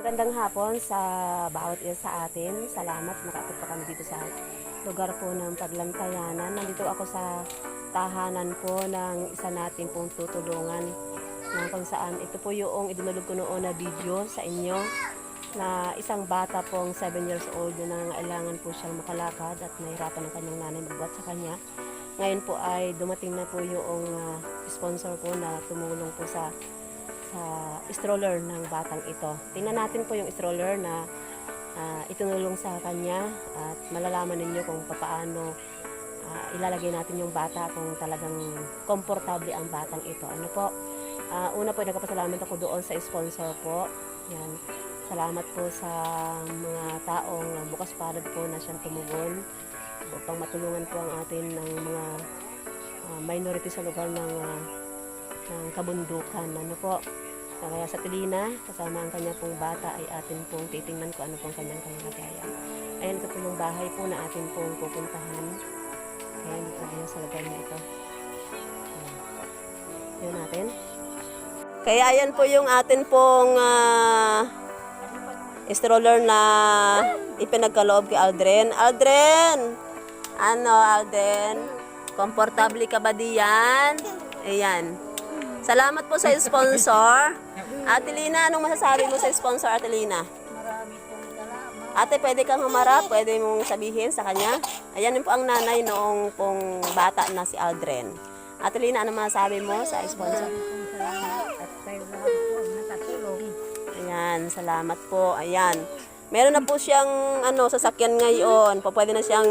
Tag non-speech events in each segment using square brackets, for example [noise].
Magandang hapon sa bawat isa sa atin. Salamat nakapit pa kami dito sa lugar po ng paglantayanan. Nandito ako sa tahanan po ng isa natin pong tutulungan na kung saan ito po yung idinulog ko noon na video sa inyo na isang bata pong 7 years old na nangailangan po siyang makalakad at nahirapan ng kanyang nanay magbuhat sa kanya. Ngayon po ay dumating na po yung ah, sponsor po na tumulong po sa sa stroller ng batang ito. Tingnan natin po yung stroller na ah, itinulong sa kanya at malalaman ninyo kung paano ah, ilalagay natin yung bata kung talagang komportable ang batang ito. Ano po? Ah, una po, nagpapasalamat ako doon sa sponsor po. Yan. Salamat po sa mga taong bukas palad po na siyang tumugon upang matulungan po ang atin ng mga ah, minority sa lugar ng ng kabundukan. Ano po? Kaya sa Pilina, kasama ang kanya pong bata ay atin pong titingnan ko ano pong kanyang kalagayan. Ayan ito po yung bahay po na atin pong pupuntahan. Kaya dito tayo sa lugar na ito. Ayan. Natin. Kaya ayan po yung atin pong ah, stroller na ipinagkaloob kay Aldren. Aldren! Ano, Alden? Komportable ka ba diyan? Ayan. Salamat po sa sponsor. Ate Lina, anong masasabi mo sa sponsor, Ate Lina? Ate, pwede kang humarap? Pwede mong sabihin sa kanya? Ayan po ang nanay noong pong bata na si Aldren. Ate Lina, anong masasabi mo sa sponsor? Ayan, salamat po. Ayan. Meron na po siyang ano, sasakyan ngayon. Pwede na siyang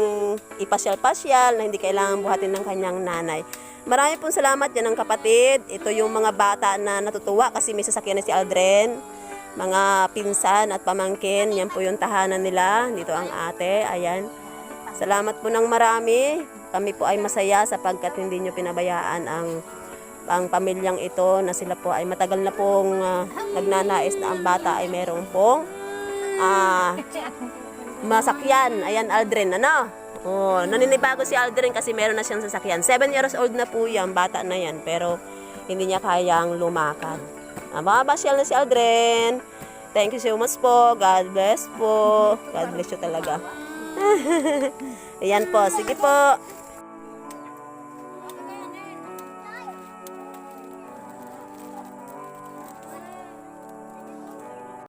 ipasyal-pasyal na hindi kailangan buhatin ng kanyang nanay. Marami pong salamat yan ng kapatid. Ito yung mga bata na natutuwa kasi may sasakyan na si Aldren. Mga pinsan at pamangkin. Yan po yung tahanan nila. Dito ang ate. Ayan. Salamat po ng marami. Kami po ay masaya sapagkat hindi nyo pinabayaan ang ang pamilyang ito na sila po ay matagal na pong ah, nagnanais na ang bata ay meron pong ah, masakyan. Ayan, Aldrin, ano? Oh, naninibago si Aldrin kasi meron na siyang sasakyan. 7 years old na po yan, bata na yan, pero hindi niya kayang lumakad. Ah, mababasyal na si Aldrin. Thank you so much po. God bless po. God bless you talaga. [laughs] Ayan po. Sige po.